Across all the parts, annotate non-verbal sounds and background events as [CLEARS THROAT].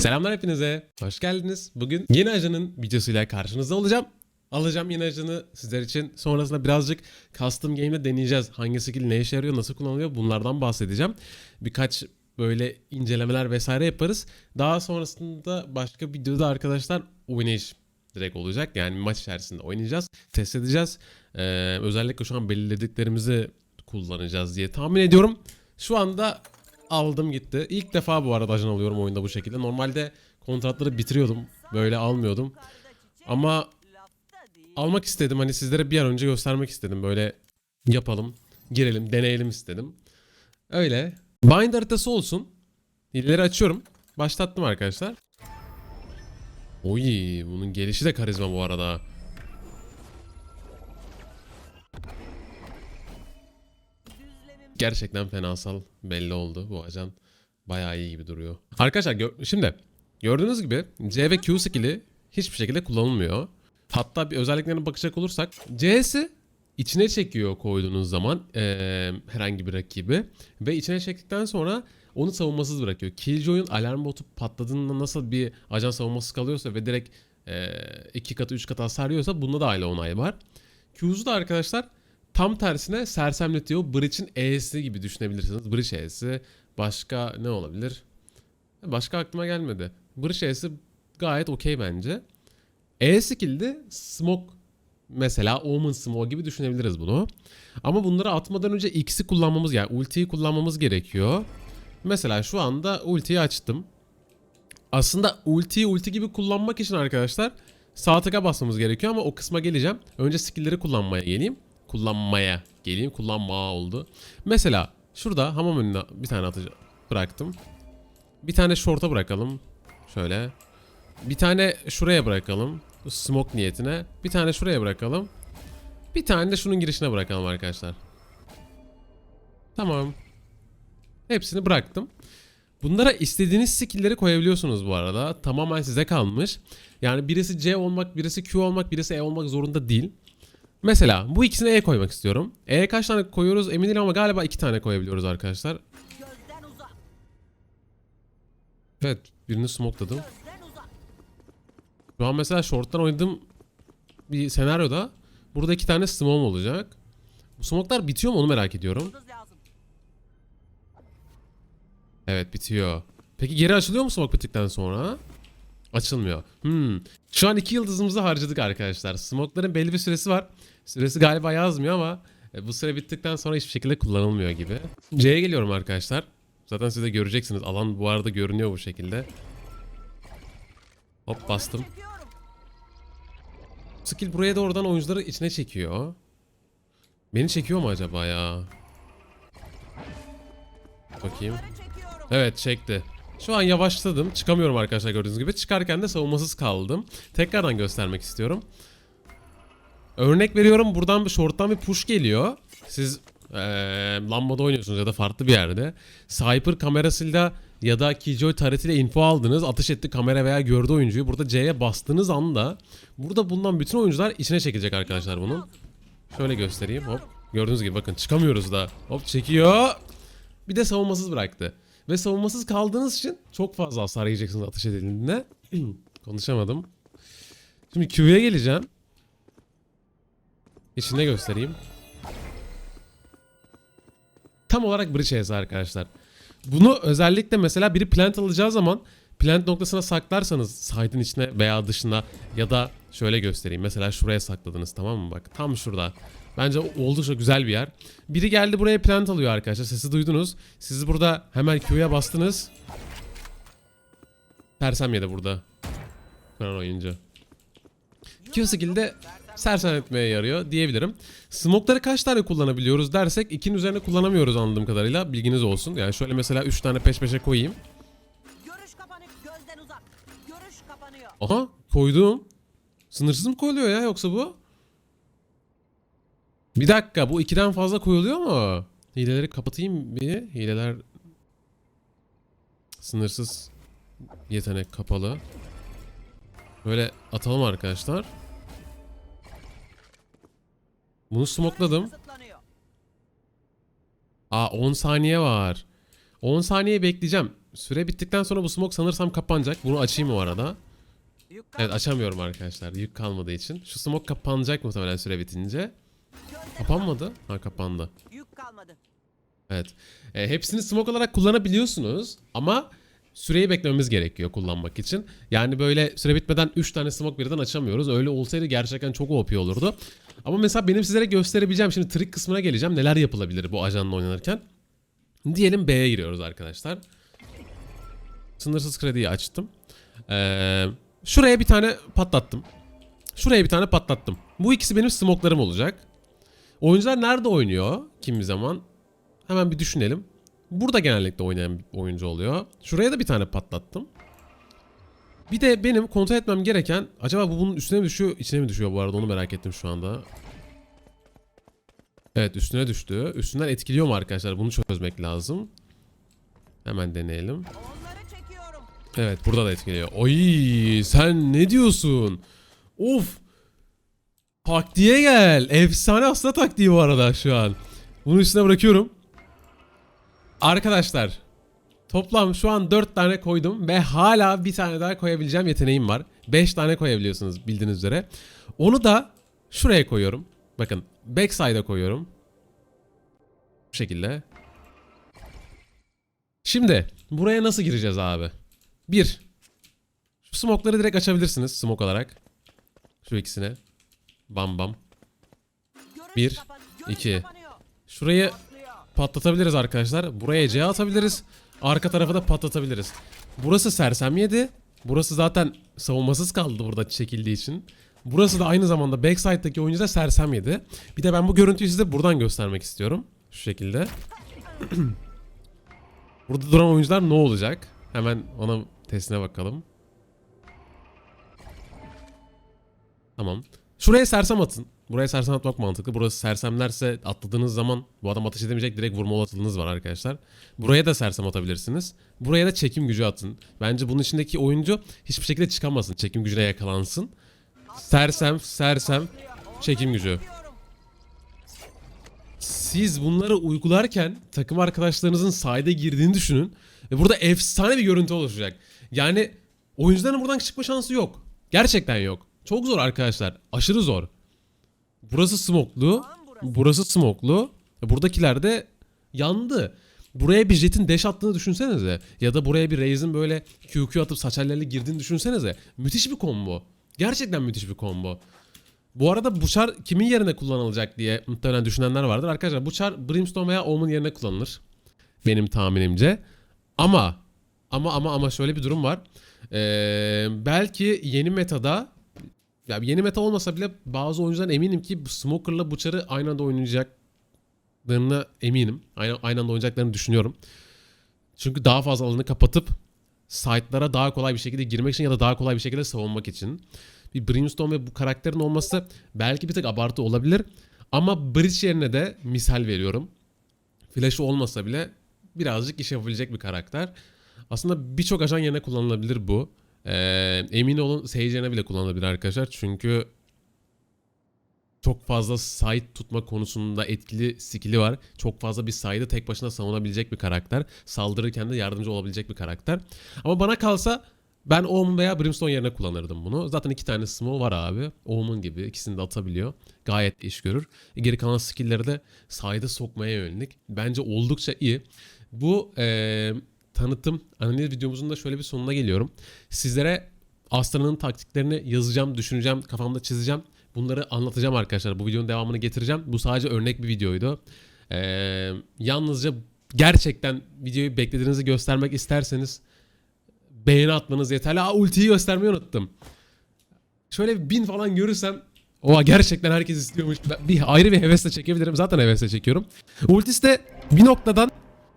Selamlar hepinize. Hoş geldiniz. Bugün yeni ajanın videosuyla karşınızda olacağım. Alacağım yeni ajanı sizler için. Sonrasında birazcık custom game'de deneyeceğiz. Hangi skill ne işe yarıyor, nasıl kullanılıyor bunlardan bahsedeceğim. Birkaç böyle incelemeler vesaire yaparız. Daha sonrasında başka videoda arkadaşlar oynayış direkt olacak. Yani maç içerisinde oynayacağız. Test edeceğiz. Ee, özellikle şu an belirlediklerimizi kullanacağız diye tahmin ediyorum. Şu anda aldım gitti. İlk defa bu arada ajan alıyorum oyunda bu şekilde. Normalde kontratları bitiriyordum. Böyle almıyordum. Ama almak istedim. Hani sizlere bir an önce göstermek istedim. Böyle yapalım, girelim, deneyelim istedim. Öyle. Bind haritası olsun. Hileleri açıyorum. Başlattım arkadaşlar. Oy, bunun gelişi de karizma bu arada. Gerçekten fenasal belli oldu bu ajan. Bayağı iyi gibi duruyor. Arkadaşlar gör- şimdi gördüğünüz gibi C ve Q skill'i hiçbir şekilde kullanılmıyor. Hatta bir özelliklerine bakacak olursak C'si içine çekiyor koyduğunuz zaman eee, herhangi bir rakibi ve içine çektikten sonra onu savunmasız bırakıyor. Killjoy'un alarm botu patladığında nasıl bir ajan savunmasız kalıyorsa ve direkt eee, iki katı üç katı hasar yiyorsa bunda da aynı onay var. Q'su da arkadaşlar tam tersine sersemletiyor. Breach'in E'si gibi düşünebilirsiniz. Breach E'si başka ne olabilir? Başka aklıma gelmedi. Breach E'si gayet okey bence. E skill'de smoke mesela Omen Smoke gibi düşünebiliriz bunu. Ama bunları atmadan önce X'i kullanmamız yani ultiyi kullanmamız gerekiyor. Mesela şu anda ultiyi açtım. Aslında ultiyi ulti gibi kullanmak için arkadaşlar sağ tıka basmamız gerekiyor ama o kısma geleceğim. Önce skill'leri kullanmaya geleyim. Kullanmaya geleyim. Kullanma oldu. Mesela şurada hamam önüne bir tane atıcı bıraktım. Bir tane short'a bırakalım. Şöyle. Bir tane şuraya bırakalım. Smoke niyetine. Bir tane şuraya bırakalım. Bir tane de şunun girişine bırakalım arkadaşlar. Tamam. Hepsini bıraktım. Bunlara istediğiniz skill'leri koyabiliyorsunuz bu arada. Tamamen size kalmış. Yani birisi C olmak, birisi Q olmak, birisi E olmak zorunda değil. Mesela bu ikisine E koymak istiyorum. E'ye kaç tane koyuyoruz emin değilim ama galiba iki tane koyabiliyoruz arkadaşlar. Evet birini uzak. Şu an mesela short'tan oynadığım bir senaryoda burada iki tane smoke olacak. Bu smoke'lar bitiyor mu onu merak ediyorum. Evet bitiyor. Peki geri açılıyor mu smoke bittikten sonra? Açılmıyor. Hmm. Şu an iki yıldızımızı harcadık arkadaşlar. Smoke'ların belli bir süresi var. Süresi galiba yazmıyor ama e, bu süre bittikten sonra hiçbir şekilde kullanılmıyor gibi. C'ye geliyorum arkadaşlar. Zaten siz de göreceksiniz. Alan bu arada görünüyor bu şekilde. Hop bastım. Skill buraya doğrudan oyuncuları içine çekiyor. Beni çekiyor mu acaba ya? Bakayım. Evet çekti. Şu an yavaşladım. Çıkamıyorum arkadaşlar gördüğünüz gibi. Çıkarken de savunmasız kaldım. Tekrardan göstermek istiyorum. Örnek veriyorum buradan bir short'tan bir push geliyor. Siz eee lambada oynuyorsunuz ya da farklı bir yerde. Sniper kamerasıyla ya da Killjoy taretiyle info aldınız. Atış etti kamera veya gördü oyuncuyu. Burada C'ye bastığınız anda burada bulunan bütün oyuncular içine çekilecek arkadaşlar bunun. Şöyle göstereyim hop. Gördüğünüz gibi bakın çıkamıyoruz da. Hop çekiyor. Bir de savunmasız bıraktı. Ve savunmasız kaldığınız için çok fazla hasar yiyeceksiniz atış edildiğinde. [CLEARS THROAT] Konuşamadım. Şimdi Q'ya geleceğim. İçinde göstereyim. Tam olarak Breach Ace arkadaşlar. Bunu özellikle mesela biri plant alacağı zaman plant noktasına saklarsanız side'ın içine veya dışına ya da şöyle göstereyim. Mesela şuraya sakladınız tamam mı bak tam şurada. Bence oldukça güzel bir yer. Biri geldi buraya plant alıyor arkadaşlar. Sesi duydunuz. Siz burada hemen Q'ya bastınız. Tersem yedi burada. Kuran oyuncu. Q skill'de sersen etmeye yarıyor diyebilirim. Smoke'ları kaç tane kullanabiliyoruz dersek 2'nin üzerine kullanamıyoruz anladığım kadarıyla. Bilginiz olsun. Yani şöyle mesela 3 tane peş peşe koyayım. Aha koydum. Sınırsız mı koyuluyor ya yoksa bu? Bir dakika bu 2'den fazla koyuluyor mu? Hileleri kapatayım bir. Hileler sınırsız yetenek kapalı. Böyle atalım arkadaşlar. Bunu. Kısıtlanıyor. Aa 10 saniye var. 10 saniye bekleyeceğim. süre bittikten sonra bu smoke sanırsam kapanacak. Bunu açayım o arada. Evet açamıyorum arkadaşlar yük kalmadığı için. Şu smoke kapanacak muhtemelen süre bitince. Kapanmadı. Ha kapandı. Yük kalmadı. Evet. E, hepsini smoke olarak kullanabiliyorsunuz ama süreyi beklememiz gerekiyor kullanmak için. Yani böyle süre bitmeden 3 tane smoke birden açamıyoruz. Öyle olsaydı gerçekten çok OP olurdu. Ama mesela benim sizlere gösterebileceğim şimdi trick kısmına geleceğim. Neler yapılabilir bu ajanla oynanırken. Diyelim B'ye giriyoruz arkadaşlar. Sınırsız krediyi açtım. Ee, şuraya bir tane patlattım. Şuraya bir tane patlattım. Bu ikisi benim smoke'larım olacak. Oyuncular nerede oynuyor kimi zaman? Hemen bir düşünelim. Burada genellikle oynayan bir oyuncu oluyor. Şuraya da bir tane patlattım. Bir de benim kontrol etmem gereken acaba bu bunun üstüne mi düşüyor içine mi düşüyor bu arada onu merak ettim şu anda. Evet üstüne düştü. Üstünden etkiliyor mu arkadaşlar bunu çözmek lazım. Hemen deneyelim. Evet burada da etkiliyor. Oy sen ne diyorsun? Of. Taktiğe gel. Efsane aslında taktiği bu arada şu an. Bunu üstüne bırakıyorum. Arkadaşlar. Toplam şu an 4 tane koydum ve hala bir tane daha koyabileceğim yeteneğim var. 5 tane koyabiliyorsunuz bildiğiniz üzere. Onu da şuraya koyuyorum. Bakın backside'a koyuyorum. Bu şekilde. Şimdi buraya nasıl gireceğiz abi? Bir. Şu smoke'ları direkt açabilirsiniz smoke olarak. Şu ikisine. Bam bam. Bir, iki. Şurayı patlatabiliriz arkadaşlar. Buraya C atabiliriz. Arka tarafa da patlatabiliriz. Burası sersem yedi. Burası zaten savunmasız kaldı burada çekildiği için. Burası da aynı zamanda backside'daki oyuncu da sersem yedi. Bir de ben bu görüntüyü size buradan göstermek istiyorum. Şu şekilde. [CLEARS THROAT] Burada duran oyuncular ne olacak? Hemen ona testine bakalım. Tamam. Şuraya sersem atın. Buraya sersem atmak mantıklı. Burası sersemlerse atladığınız zaman bu adam ateş edemeyecek direkt vurma olasılığınız var arkadaşlar. Buraya da sersem atabilirsiniz. Buraya da çekim gücü atın. Bence bunun içindeki oyuncu hiçbir şekilde çıkamasın. Çekim gücüne yakalansın. Sersem, sersem, çekim gücü. Siz bunları uygularken takım arkadaşlarınızın sahide girdiğini düşünün. Ve burada efsane bir görüntü oluşacak. Yani oyuncuların buradan çıkma şansı yok. Gerçekten yok. Çok zor arkadaşlar. Aşırı zor. Burası smoklu. Burası smoklu. Buradakiler de yandı. Buraya bir jetin dash attığını düşünsenize. Ya da buraya bir Raze'in böyle QQ atıp saçallerle girdiğini düşünsenize. Müthiş bir combo. Gerçekten müthiş bir combo. Bu arada bu çar kimin yerine kullanılacak diye muhtemelen düşünenler vardır. Arkadaşlar bu çar Brimstone veya Omen yerine kullanılır. Benim tahminimce. Ama ama ama ama şöyle bir durum var. Ee, belki yeni metada ya yeni meta olmasa bile bazı oyuncular eminim ki Smoker'la bu çarı aynı anda oynayacaklarına eminim. Aynı, aynı anda oynayacaklarını düşünüyorum. Çünkü daha fazla alanı kapatıp site'lara daha kolay bir şekilde girmek için ya da daha kolay bir şekilde savunmak için. Bir Brimstone ve bu karakterin olması belki bir tık abartı olabilir. Ama Bridge yerine de misal veriyorum. Flash'ı olmasa bile birazcık iş yapabilecek bir karakter. Aslında birçok ajan yerine kullanılabilir bu. Ee, emin olun yerine bile kullanılabilir arkadaşlar. Çünkü çok fazla side tutma konusunda etkili skill'i var. Çok fazla bir side'ı tek başına savunabilecek bir karakter. Saldırırken de yardımcı olabilecek bir karakter. Ama bana kalsa ben Omen veya Brimstone yerine kullanırdım bunu. Zaten iki tane smoke var abi. Omen gibi ikisini de atabiliyor. Gayet iş görür. Geri kalan skill'leri de side'a sokmaya yönelik. Bence oldukça iyi. Bu eee, tanıtım analiz videomuzun da şöyle bir sonuna geliyorum. Sizlere Astra'nın taktiklerini yazacağım, düşüneceğim, kafamda çizeceğim. Bunları anlatacağım arkadaşlar. Bu videonun devamını getireceğim. Bu sadece örnek bir videoydu. Ee, yalnızca gerçekten videoyu beklediğinizi göstermek isterseniz beğeni atmanız yeterli. Aa ultiyi göstermeyi unuttum. Şöyle bin falan görürsem Oha gerçekten herkes istiyormuş. Ben bir ayrı bir hevesle çekebilirim. Zaten hevesle çekiyorum. Ultisi de bir noktadan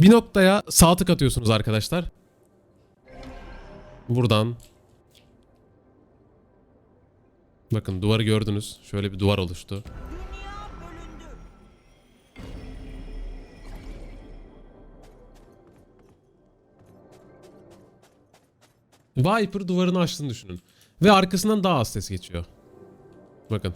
bir noktaya sağ tık atıyorsunuz arkadaşlar. Buradan. Bakın duvarı gördünüz. Şöyle bir duvar oluştu. Viper duvarını açtığını düşünün. Ve arkasından daha az ses geçiyor. Bakın.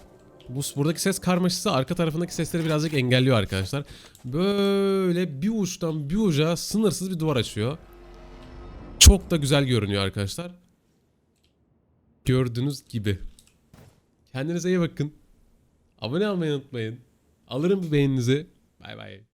Bu buradaki ses karmaşası arka tarafındaki sesleri birazcık engelliyor arkadaşlar. Böyle bir uçtan bir uca sınırsız bir duvar açıyor. Çok da güzel görünüyor arkadaşlar. Gördüğünüz gibi. Kendinize iyi bakın. Abone olmayı unutmayın. Alırım bir beğeninizi. Bay bay.